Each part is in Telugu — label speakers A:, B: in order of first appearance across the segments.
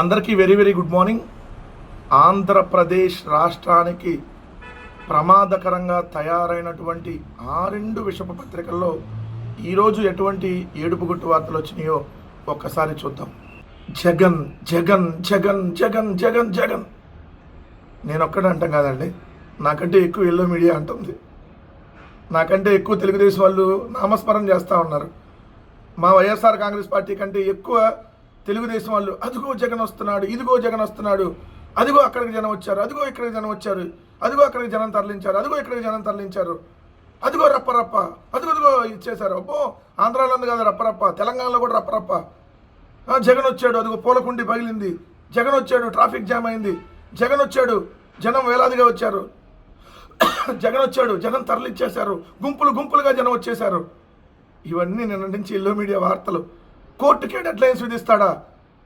A: అందరికీ very very good morning. Andhra Pradesh రాష్ట్రానికి ప్రమాదకరంగా తయారైనటువంటి ఆ రెండు విషప పత్రికల్లో ఈరోజు ఎటువంటి ఏడుపుగుట్టు వార్తలు వచ్చినాయో ఒక్కసారి చూద్దాం. జగన్ జగన్ జగన్ జగన్ జగన్ జగన్. నేను ఒక్కడే అంటాం కాదండి. నాకంటే ఎక్కువ ఎల్లో మీడియా అంటుంది. నాకంటే ఎక్కువ తెలుగుదేశం వాళ్ళు నామస్మరణ చేస్తూ ఉన్నారు. మా వైఎస్ఆర్ కాంగ్రెస్ పార్టీ కంటే ఎక్కువ తెలుగుదేశం వాళ్ళు అదిగో జగన్ వస్తున్నాడు ఇదిగో జగన్ వస్తున్నాడు అదిగో అక్కడికి జనం వచ్చారు అదిగో ఇక్కడికి జనం వచ్చారు అదిగో అక్కడికి జనం తరలించారు అదిగో ఇక్కడికి జనం తరలించారు అదిగో రప్పరప్ప అదిగో అదిగో ఇచ్చేశారు. అబ్బో ఆంధ్రాలో ఉంది కదా రప్పరప్ప తెలంగాణలో కూడా రప్పరప్ప. జగన్ వచ్చాడు అదిగో పూలకుండి పగిలింది జగన్ వచ్చాడు ట్రాఫిక్ జామ్ అయింది జగన్ వచ్చాడు జనం వేలాదిగా వచ్చారు. జగన్ వచ్చాడు జగన్ తరలిచ్చేశారు గుంపులు గుంపులుగా జనం వచ్చేశారు. ఇవన్నీ నిన్న నుంచి ఎల్లో మీడియా వార్తలు. కోర్టుకే డెడ్ లైన్స్ విధిస్తాడా?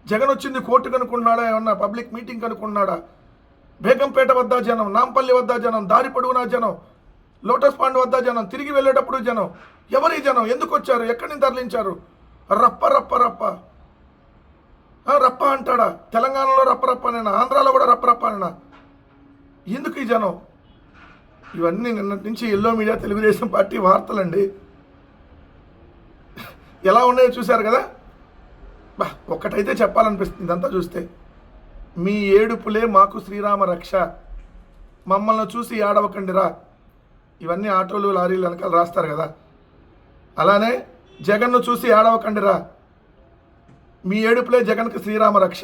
A: జగన్ వచ్చింది కోర్టు కనుక్కున్నాడా? ఏమన్నా పబ్లిక్ మీటింగ్ కనుక్కున్నాడా? బేగంపేట వద్ద జనం? నాంపల్లి వద్ద జనం? దారి పొడుగునా జనం? లోటస్ పాండ్ వద్ద జనం? తిరిగి వెళ్ళేటప్పుడు జనం? ఎవరి జనం? ఎందుకు వచ్చారు? ఎక్కడి నుంచి తరలించారు? రప్ప రప్ప రప్ప. రప్ప అంటాడా? తెలంగాణలో రప్ప రప్పనేనా ఆంధ్రాలో కూడా రప్ప రప్పనేనా ఎందుకు ఈ జనం? ఇవన్నీ నిన్నటి నుంచి ఎల్లో మీడియా తెలుగుదేశం పార్టీ వార్తలండి. ఎలా ఉన్నాయో చూశారు కదా? బా ఒక్కటైతే చెప్పాలనిపిస్తుంది ఇదంతా చూస్తే. మీ ఏడుపులే మాకు శ్రీరామ రక్ష. మమ్మల్ని చూసి ఏడవకండిరా ఇవన్నీ ఆటోలు లారీలు వెనకాల రాస్తారు కదా. అలానే జగన్ను చూసి ఏడవకండిరా మీ ఏడుపులే జగన్కి శ్రీరామ రక్ష.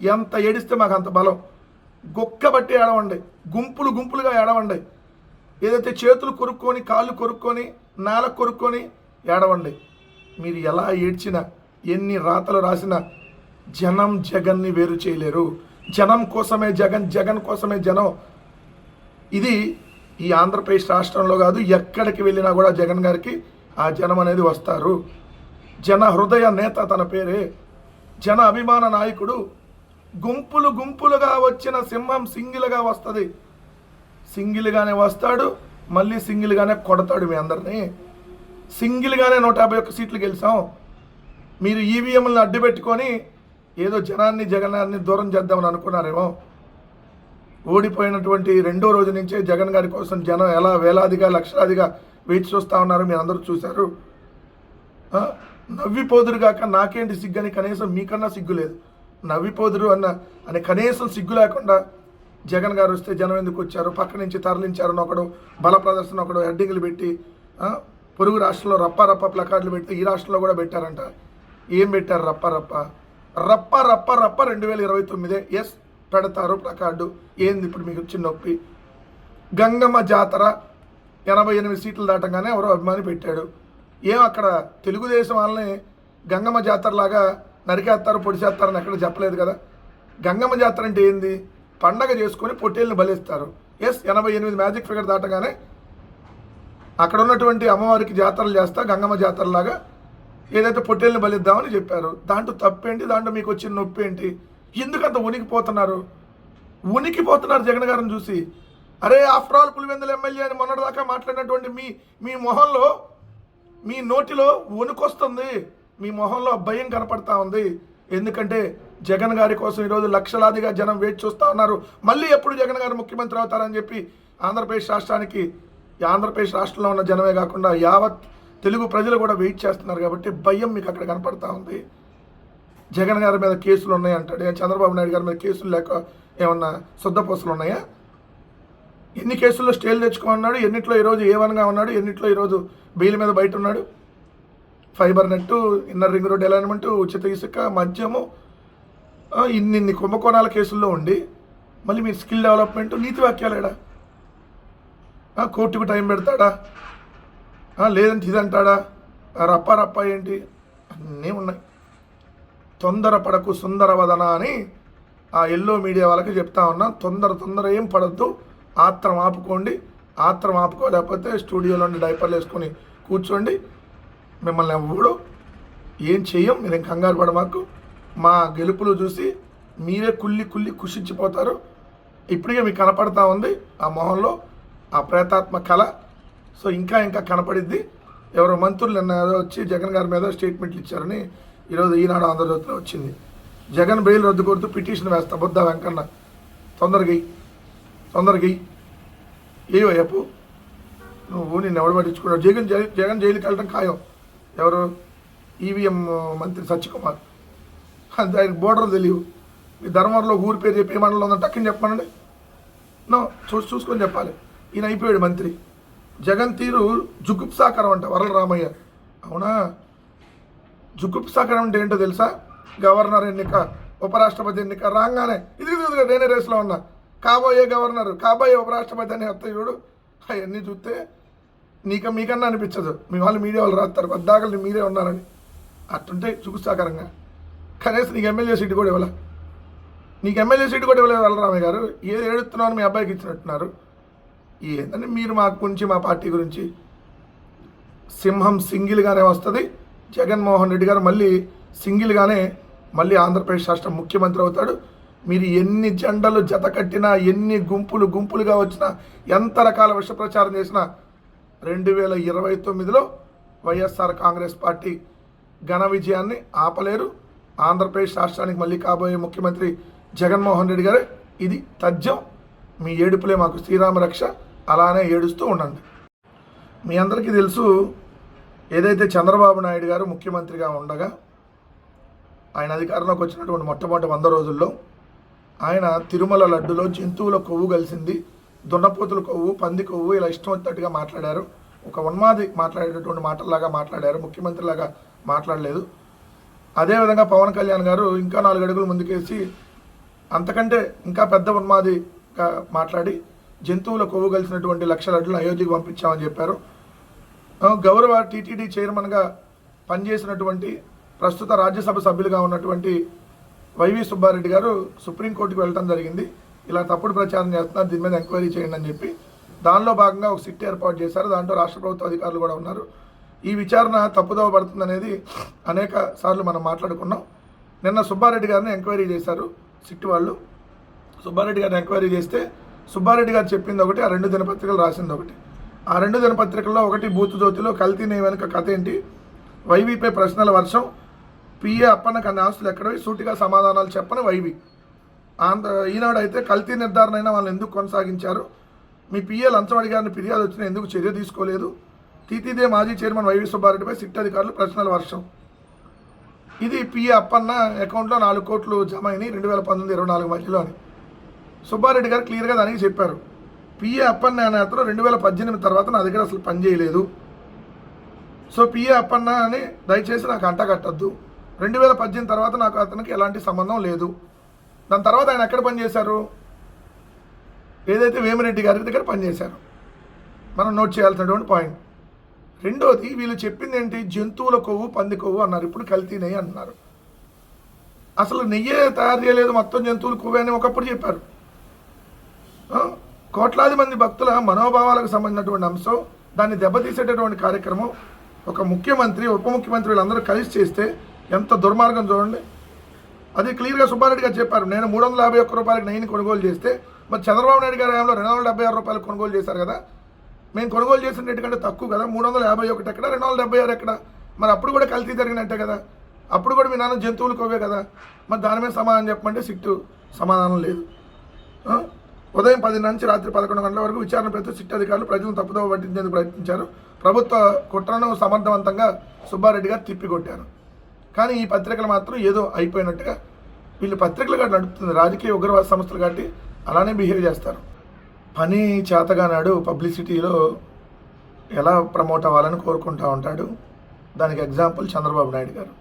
A: ఎంత ఏడిస్తే మాకు అంత బలం. గొక్కబట్టి ఏడవండి. గుంపులు గుంపులుగా ఏడవండి. ఏదైతే చేతులు కొరుక్కొని కాళ్ళు కొరుక్కొని నేల కొరుక్కొని ఏడవండి. మీరు ఎలా ఏడ్చినా ఎన్ని రాతలు రాసినా జనం జగన్ని వేరు చేయలేరు. జనం కోసమే జగన్ జగన్ కోసమే జనం. ఇది ఈ ఆంధ్రప్రదేశ్ రాష్ట్రంలో కాదు ఎక్కడికి వెళ్ళినా కూడా జగన్ గారికి ఆ జనం అనేది వస్తారు. జన హృదయ నేత తన పేరే. జన అభిమాన నాయకుడు గుంపులు గుంపులుగా వచ్చిన సింహం సింగిల్గా వస్తుంది. సింగిల్గానే వస్తాడు మళ్ళీ సింగిల్గానే కొడతాడు మీ అందరినీ. సింగిల్గానే నూట యాభై ఒక్క సీట్లు గెలిచాం. మీరు ఈవీఎంలను అడ్డు పెట్టుకొని ఏదో జనాన్ని జగనాన్ని దూరం చేద్దామని అనుకున్నారేమో. ఓడిపోయినటువంటి రెండో రోజు నుంచే జగన్ గారి కోసం జనం ఎలా వేలాదిగా లక్షలాదిగా వేచి చూస్తూ ఉన్నారు మీరు అందరూ చూశారు నవ్విపోదురు కాక నాకేంటి సిగ్గు అని కనీసం మీకన్నా సిగ్గు లేదు. నవ్విపోదురు అన్న అని కనీసం సిగ్గు లేకుండా జగన్ గారు వస్తే జనం ఎందుకు వచ్చారు? పక్క నుంచి తరలించారని ఒకడు బల ప్రదర్శన ఒకడు హెడ్డింగ్లు పెట్టి పొరుగు రాష్ట్రంలో రప్ప రప్ప ప్లకార్డులు పెట్టి ఈ రాష్ట్రంలో కూడా పెట్టారంట. ఏం పెట్టారు? రప్ప రప్ప. రప్ప రప్ప రప్ప రెండు వేల ఇరవై తొమ్మిదే. ఎస్ పెడతారు ప్లకార్డు ఏంది ఇప్పుడు మీకు వచ్చిన నొప్పి? గంగమ్మ జాతర ఎనభై ఎనిమిది సీట్లు దాటంగానే ఎవరో అభిమాని పెట్టాడు. ఏం అక్కడ తెలుగుదేశం వాళ్ళని గంగమ్మ జాతరలాగా నరికేస్తారు పొడిచేస్తారని ఎక్కడ చెప్పలేదు కదా. గంగమ్మ జాతర అంటే ఏంది? పండగ చేసుకొని పొట్టేళ్ళని బలిస్తారు. ఎస్ ఎనభై ఎనిమిది మ్యాజిక్ ఫిగర్ దాటగానే అక్కడ ఉన్నటువంటి అమ్మవారికి జాతరలు చేస్తా గంగమ్మ జాతరలాగా ఏదైతే పొట్టేళ్ళని బలిద్దామని చెప్పారు దాంట్లో తప్పేంటి? దాంట్లో మీకు వచ్చిన నొప్పి ఏంటి ఎందుకంత ఉనికిపోతున్నారు? ఉనికిపోతున్నారు జగన్ గారిని చూసి. అరే ఆఫ్టర్ ఆల్ పులివెందుల ఎమ్మెల్యే అని మొన్నటిదాకా మాట్లాడినటువంటి మీ మీ మొహంలో మీ నోటిలో వణుకొస్తుంది మీ మొహంలో భయం కనపడతా ఉంది. ఎందుకంటే జగన్ గారి కోసం ఈరోజు లక్షలాదిగా జనం వేచి చూస్తూ ఉన్నారు. మళ్ళీ ఎప్పుడు జగన్ గారు ముఖ్యమంత్రి అవుతారని చెప్పి ఆంధ్రప్రదేశ్ రాష్ట్రానికి ఆంధ్రప్రదేశ్ రాష్ట్రంలో ఉన్న జనమే కాకుండా యావత్ తెలుగు ప్రజలు కూడా వెయిట్ చేస్తున్నారు కాబట్టి భయం మీకు అక్కడ కనపడతా ఉంది. జగన్ గారి మీద కేసులు ఉన్నాయి అంటాడు చంద్రబాబు నాయుడు గారి మీద కేసులు లేక ఏమన్నా శుద్ధపూసలు ఉన్నాయా? ఎన్ని కేసుల్లో స్టేలు తెచ్చుకున్నాడు ఎన్నిట్లో ఈరోజు ఏవన్గా ఉన్నాడు ఎన్నిట్లో ఈరోజు బెయిల్ మీద బయట ఉన్నాడు? Fibre net inner ring road alignment ఉచిత ఇసుక మద్యము ఇన్నిన్ని ఇన్ని ఇన్ని కుంభకోణాల కేసుల్లో ఉండి మళ్ళీ మీ స్కిల్ డెవలప్మెంట్ నీతి వాక్యాలేడా? కోర్టుకు టైం పెడతాడా? లేదంటే ఇదంటాడా? ఆ, రప్ప రప్ప ఏంటి? అన్నీ ఉన్నాయి. తొందరపడకు సుందరవదన అని ఆ ఎల్లో మీడియా వాళ్ళకి చెప్తా ఉన్నా. తొందర తొందర ఏం పడద్దు. ఆత్రం ఆపుకోండి. ఆత్రం ఆపుకోలేకపోతే స్టూడియోలో డైపర్లు వేసుకొని కూర్చోండి. మిమ్మల్ని ఎవడు ఏం చెయ్యం. మీరు ఏం కంగారు పడ మాకు మా గెలుపులు చూసి మీరే కుల్లి కుల్లి కుషించిపోతారు. ఇప్పటికే మీకు కనపడతా ఉంది ఆ మొహంలో. ఆ ప్రేతాత్మ కళ. సో ఇంకా ఇంకా కనపడిద్ది. ఎవరో మంత్రులు నిన్న ఏదో వచ్చి జగన్ గారి మీద స్టేట్మెంట్లు ఇచ్చారని ఈరోజు ఈనాడు ఆంధ్రజ్యోతిలో వచ్చింది. జగన్ బెయిల్ రద్దు కొడుతూ పిటిషన్ వేస్తా బుద్ధ వెంకన్న. తొందరగా తొందరగా ఏవో చెప్పు నువ్వు నిన్ను ఎవడు పట్టించుకున్నావు జగన్ జగన్ జైలుకి వెళ్ళడం ఖాయం. ఎవరు? ఈవీఎం మంత్రి సత్యకుమార్. అంతే ఆయనకు బోర్డర్ తెలియవు. ఈ ధర్మవరంలో ఊరి పేరు చెప్పి ఏ మండలం ఉందో టక్కని చెప్పమనండి. నో చూసి చూసుకొని చెప్పాలి. ఈయన అయిపోయాడు మంత్రి. జగన్ తీరు జుగుప్సాకరం అంట వరల రామయ్య. అవునా? జుగుప్సాకరం అంటే ఏంటో తెలుసా? గవర్నర్ ఎన్నిక ఉపరాష్ట్రపతి ఎన్నిక రాగానే ఇది ఇది నేనే రేసులో ఉన్నా. కాబోయే గవర్నర్ కాబోయే ఉపరాష్ట్రపతి అని వస్తాయి చూడు అవన్నీ చూస్తే నీక మీకన్నా అనిపించదు. మీ వాళ్ళు మీడియా వాళ్ళు రాస్తారు పద్దాకలు మీరే ఉన్నారని. అట్టుంటే జుగుప్సాకరంగా. కనీసం నీకు ఎమ్మెల్యే సీటు కూడా ఇవ్వాల. నీకు ఎమ్మెల్యే సీటు కూడా ఇవ్వలేదు వలరామయ్య గారు. ఏది ఏడుస్తున్నావు మీ అబ్బాయికి ఇచ్చినట్టున్నారు. ఏంటంటే మీరు మా గురించి మా పార్టీ గురించి సింహం సింగిల్గానే వస్తుంది. జగన్మోహన్ రెడ్డి గారు మళ్ళీ సింగిల్గానే మళ్ళీ ఆంధ్రప్రదేశ్ రాష్ట్ర ముఖ్యమంత్రి అవుతాడు. మీరు ఎన్ని జెండలు జత కట్టినా ఎన్ని గుంపులు గుంపులుగా వచ్చినా ఎంత రకాల విష ప్రచారం చేసినా రెండు వేల ఇరవై తొమ్మిదిలో వైఎస్ఆర్ కాంగ్రెస్ పార్టీ ఘన విజయాన్ని ఆపలేరు. ఆంధ్రప్రదేశ్ రాష్ట్రానికి మళ్ళీ కాబోయే ముఖ్యమంత్రి జగన్మోహన్ రెడ్డి గారు. ఇది తథ్యం. మీ ఏడుపులే మాకు శ్రీరామ రక్ష. అలానే ఏడుస్తూ ఉండండి. మీ అందరికీ తెలుసు ఏదైతే చంద్రబాబు నాయుడు గారు ముఖ్యమంత్రిగా ఉండగా ఆయన అధికారంలోకి వచ్చినటువంటి మొట్టమొదటి వంద రోజుల్లో ఆయన తిరుమల లడ్డులో జంతువుల కొవ్వు కలిసింది దున్నపోతుల కొవ్వు పంది కొవ్వు ఇలా ఇష్టం వచ్చినట్టుగా మాట్లాడారు. ఒక ఉన్మాది మాట్లాడేటటువంటి మాటల్లాగా మాట్లాడారు ముఖ్యమంత్రిలాగా మాట్లాడలేదు. అదేవిధంగా పవన్ కళ్యాణ్ గారు ఇంకా నాలుగు అడుగులు ముందుకేసి అంతకంటే ఇంకా పెద్ద ఉన్మాదిగా మాట్లాడి జంతువుల కొవ్వు కలిసినటువంటి లక్షల లడ్లను అయోధ్యకు పంపించామని చెప్పారు. గౌరవ టీటీడీ చైర్మన్గా పనిచేసినటువంటి ప్రస్తుత రాజ్యసభ సభ్యులుగా ఉన్నటువంటి వైవి సుబ్బారెడ్డి గారు సుప్రీంకోర్టుకు వెళ్ళడం జరిగింది. ఇలా తప్పుడు ప్రచారం చేస్తున్నారు. దీని మీద ఎంక్వైరీ చేయండి అని చెప్పి. దానిలో భాగంగా ఒక సిట్ ఏర్పాటు చేశారు. దాంట్లో రాష్ట్ర ప్రభుత్వ అధికారులు కూడా ఉన్నారు. ఈ విచారణ తప్పుదోవ పడుతుంది అనేది అనేక సార్లు మనం మాట్లాడుకున్నాం. నిన్న సుబ్బారెడ్డి గారిని ఎంక్వైరీ చేశారు సిట్ వాళ్ళు. సుబ్బారెడ్డి గారిని ఎంక్వైరీ చేస్తే సుబ్బారెడ్డి గారు చెప్పింది ఒకటి ఆ రెండు దినపత్రికలు రాసింది ఒకటి. ఆ రెండు దినపత్రికల్లో ఒకటి బూతు జ్యోతిలో కల్తీ నెయ్యి వెనుక కథ ఏంటి? వైవీపై ప్రశ్నల వర్షం పిఏ అప్పన్న కన్నా ఆస్తులు ఎక్కడవి సూటిగా సమాధానాలు చెప్పని వైవి. ఆంధ్ర ఈనాడు అయితే కల్తీ నిర్ధారణ అయినా వాళ్ళని ఎందుకు కొనసాగించారు? మీ పిఏ లంచం అడిగారిని ఫిర్యాదు వచ్చినా ఎందుకు చర్య తీసుకోలేదు? టీటీదే మాజీ చైర్మన్ వైవి సుబ్బారెడ్డిపై సిట్ అధికారులు ప్రశ్నల వర్షం. ఇది పిఏ అప్పన్న అకౌంట్లో నాలుగు కోట్లు జమ అయినాయి రెండు వేల పంతొమ్మిది ఇరవై నాలుగు మధ్యలో అని సుబ్బారెడ్డి గారు క్లియర్గా దానికి చెప్పారు. పిఏ అప్పన్న అనే అతను రెండు వేల పద్దెనిమిది తర్వాత నా దగ్గర అసలు పనిచేయలేదు సో పిఏ అప్పన్న అని దయచేసి నాకు అంట కట్టద్దు. రెండు వేల పద్దెనిమిది తర్వాత నాకు అతనికి ఎలాంటి సంబంధం లేదు. దాని తర్వాత ఆయన ఎక్కడ పనిచేశారు ఏదైతే వేమిరెడ్డి గారి దగ్గర పనిచేశారు మనం నోట్ చేయాల్సినటువంటి పాయింట్ రెండోది వీళ్ళు చెప్పింది ఏంటి? జంతువుల కొవ్వు పంది కొవ్వు అన్నారు. ఇప్పుడు కల్తీ నెయ్యి అంటున్నారు అసలు నెయ్యే తయారు చేయలేదు మొత్తం జంతువుల కొవ్వు అని ఒకప్పుడు చెప్పారు. కోట్లాది మంది భక్తుల మనోభావాలకు సంబంధించినటువంటి అంశం దాన్ని దెబ్బతీసేటటువంటి కార్యక్రమం ఒక ముఖ్యమంత్రి ఉప ముఖ్యమంత్రి వీళ్ళందరూ కలిసి చేస్తే ఎంత దుర్మార్గం చూడండి. అది క్లియర్గా సుబ్బారెడ్డి గారు చెప్పారు. నేను మూడు వందల యాభై ఒక్క రూపాయలకి నెయ్యిని కొనుగోలు చేస్తే మరి చంద్రబాబు నాయుడు గారి హయాంలో రెండు వందల డెబ్బై ఆరు రూపాయలు కొనుగోలు చేశారు కదా. మేము కొనుగోలు చేసిన రేటు కంటే తక్కువ కదా. మూడు వందల యాభై ఒకటి ఎక్కడ రెండు వందల డెబ్బై ఆరు ఎక్కడ? మరి అప్పుడు కూడా కల్తీ జరిగినట్టే కదా. అప్పుడు కూడా మీ నాన్న జంతువులు కోవే కదా. మరి దాని మీద సమాధానం చెప్పమంటే సిట్టు సమాధానం లేదు. ఉదయం పది నుంచి రాత్రి పదకొండు గంటల వరకు విచారణ పెడుతూ సిట్ అధికారులు ప్రజలను తప్పుదోవ పట్టించేందుకు ప్రయత్నించారు. ప్రభుత్వ కుట్రను సమర్థవంతంగా సుబ్బారెడ్డి గారు తిప్పికొట్టారు. కానీ ఈ పత్రికలు మాత్రం ఏదో అయిపోయినట్టుగా వీళ్ళు పత్రికలు కాబట్టి నడుపుతుంది రాజకీయ ఉగ్రవాద సంస్థలు కాబట్టి అలానే బిహేవ్ చేస్తారు. పని చేతగానాడు పబ్లిసిటీలో ఎలా ప్రమోట్ అవ్వాలని కోరుకుంటా ఉంటాడు. దానికి ఎగ్జాంపుల్ చంద్రబాబు నాయుడు గారు.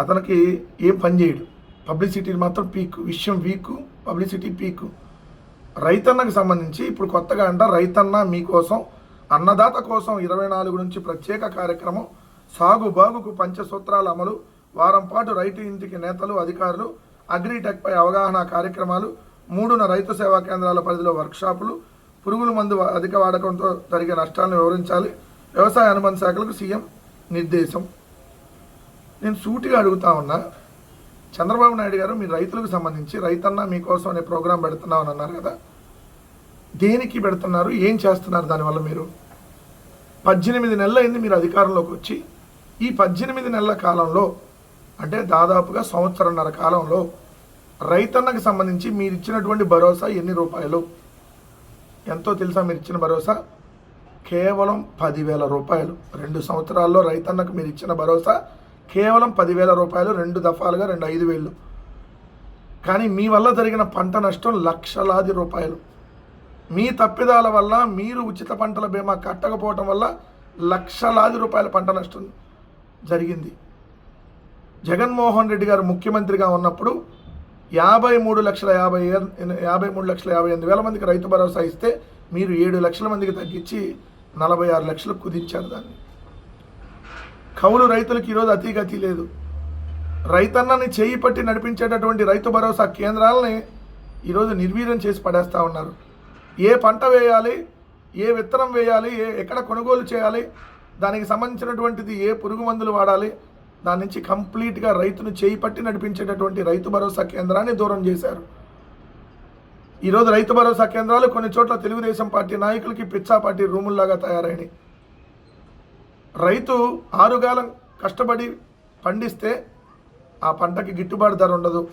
A: అతనికి ఏం పని చేయడు. పబ్లిసిటీ మాత్రం పీక్ విషయం వీక్ పబ్లిసిటీ పీక్. రైతన్నకు సంబంధించి ఇప్పుడు కొత్తగా అంట రైతన్న మీకోసం అన్నదాత కోసం ఇరవై నాలుగు నుంచి ప్రత్యేక కార్యక్రమం సాగు బాగుకు పంచసూత్రాల అమలు వారం పాటు రైతు ఇంటికి నేతలు అధికారులు అగ్రిటెక్పై అవగాహన కార్యక్రమాలు మూడున రైతు సేవా కేంద్రాల పరిధిలో వర్క్షాపులు పురుగుల మందు అధిక వాడకంతో జరిగే నష్టాలను వివరించాలి. వ్యవసాయ అనుబంధ శాఖలకు సీఎం నిర్దేశం. నేను సూటిగా అడుగుతా ఉన్నా చంద్రబాబు నాయుడు గారు మీ రైతులకు సంబంధించి రైతన్న మీకోసం అనే ప్రోగ్రాం పెడుతున్నామని అన్నారు కదా? దేనికి పెడుతున్నారు? ఏం చేస్తున్నారు దానివల్ల మీరు? పద్దెనిమిది నెలలు అయింది మీరు అధికారంలోకి వచ్చి ఈ పద్దెనిమిది నెలల కాలంలో అంటే దాదాపుగా సంవత్సరంన్నర కాలంలో రైతన్నకు సంబంధించి మీరు ఇచ్చినటువంటి భరోసా ఎన్ని రూపాయలు? ఎంతో తెలుసా మీరు ఇచ్చిన భరోసా? కేవలం పదివేల రూపాయలు. రెండు సంవత్సరాల్లో రైతన్నకు మీరు ఇచ్చిన భరోసా కేవలం పదివేల రూపాయలు రెండు దఫాలుగా రెండు ఐదు వేలు. కానీ మీ వల్ల జరిగిన పంట నష్టం లక్షలాది రూపాయలు. మీ తప్పిదాల వల్ల మీరు ఉచిత పంటల బీమా కట్టకపోవటం వల్ల లక్షలాది రూపాయల పంట నష్టం జరిగింది. జగన్మోహన్ రెడ్డి గారు ముఖ్యమంత్రిగా ఉన్నప్పుడు యాభై మూడు లక్షల యాభై యాభై మూడు లక్షల యాభై ఎనిమిది వేల మందికి రైతు భరోసా ఇస్తే మీరు ఏడు లక్షల మందికి తగ్గించి నలభై ఆరు లక్షలు కుదించారు దాన్ని. కౌలు రైతులకు ఈరోజు అతిగతి లేదు. రైతన్నని చేయి పట్టి నడిపించేటటువంటి రైతు భరోసా కేంద్రాలని ఈరోజు నిర్వీర్యం చేసి పడేస్తూ ఉన్నారు. ఏ పంట వేయాలి ఏ విత్తనం వేయాలి ఏ ఎక్కడ కొనుగోలు చేయాలి దానికి సంబంధించినటువంటిది ఏ పురుగు మందులు వాడాలి దాని నుంచి కంప్లీట్గా రైతును చేయి పట్టి నడిపించేటటువంటి రైతు భరోసా కేంద్రాన్ని దూరం చేశారు. ఈరోజు రైతు భరోసా కేంద్రాలు కొన్ని చోట్ల తెలుగుదేశం పార్టీ నాయకులకి పిచ్చా పార్టీ రూముల్లాగా తయారైనాయి. రైతు ఆరుగాలం కష్టపడి పండిస్తే ఆ పంటకి గిట్టుబాటు ధర ఉండదు.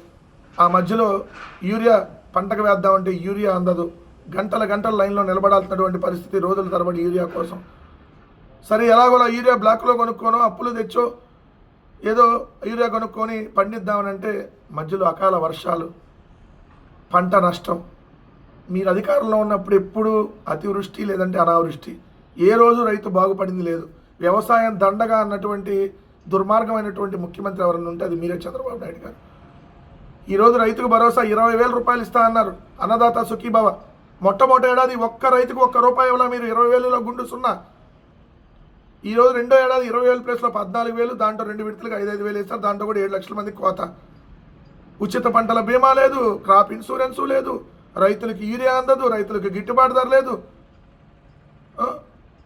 A: ఆ మధ్యలో యూరియా పంటకు వేద్దామంటే యూరియా అందదు. గంటల గంటల లైన్లో నిలబడాల్సినటువంటి పరిస్థితి రోజుల తరబడి యూరియా కోసం. సరే ఎలాగోలా యూరియా బ్లాక్లో కొనుక్కోనో అప్పులు తెచ్చో ఏదో యూరియా కొనుక్కొని పండిద్దామనంటే మధ్యలో అకాల వర్షాలు పంట నష్టం. మీరు అధికారంలో ఉన్నప్పుడు ఎప్పుడు అతివృష్టి లేదంటే అనావృష్టి. ఏ రోజు రైతు బాగుపడింది లేదు. వ్యవసాయం దండగా అన్నటువంటి దుర్మార్గమైనటువంటి ముఖ్యమంత్రి ఎవరైనా ఉంటే అది మీరే చంద్రబాబు నాయుడు గారు. ఈరోజు రైతుకు భరోసా ఇరవై వేల రూపాయలు ఇస్తా అన్నారు. అన్నదాత సుఖీభావ. మొట్టమొదటి ఏడాది ఒక్క రైతుకు ఒక్క రూపాయి ఇవ్వాల మీరు ఇరవై వేలలో గుండు సున్నా. ఈరోజు రెండో ఏడాది ఇరవై వేల ప్లేస్లో పద్నాలుగు వేలు దాంట్లో రెండు విడతలకు ఐదు ఐదు వేలు ఇస్తారు దాంట్లో కూడా ఏడు లక్షల మంది కోత. ఉచిత పంటల బీమా లేదు క్రాప్ ఇన్సూరెన్సు లేదు. రైతులకు యూరియా అందదు రైతులకు గిట్టుబాటు ధర లేదు.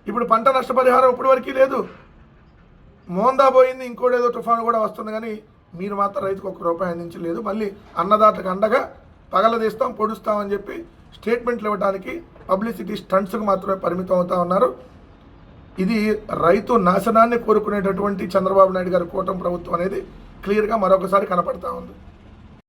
A: ఇప్పుడు పంట నష్టపరిహారం ఇప్పటివరకు లేదు. మోందా పోయింది ఇంకోటేదో తుఫాను కూడా వస్తుంది కానీ మీరు మాత్రం రైతుకు ఒక్క రూపాయి అందించలేదు. మళ్ళీ అన్నదాతకు అండగా పగలదీస్తాం పొడుస్తామని చెప్పి స్టేట్మెంట్లు ఇవ్వడానికి పబ్లిసిటీ స్టంట్స్కి మాత్రమే పరిమితం అవుతా ఉన్నారు. ఇది రైతు నాశనాన్ని కోరుకునేటటువంటి చంద్రబాబు నాయుడు గారి కూటమి ప్రభుత్వం అనేది క్లియర్గా మరొకసారి కనపడతా ఉంది.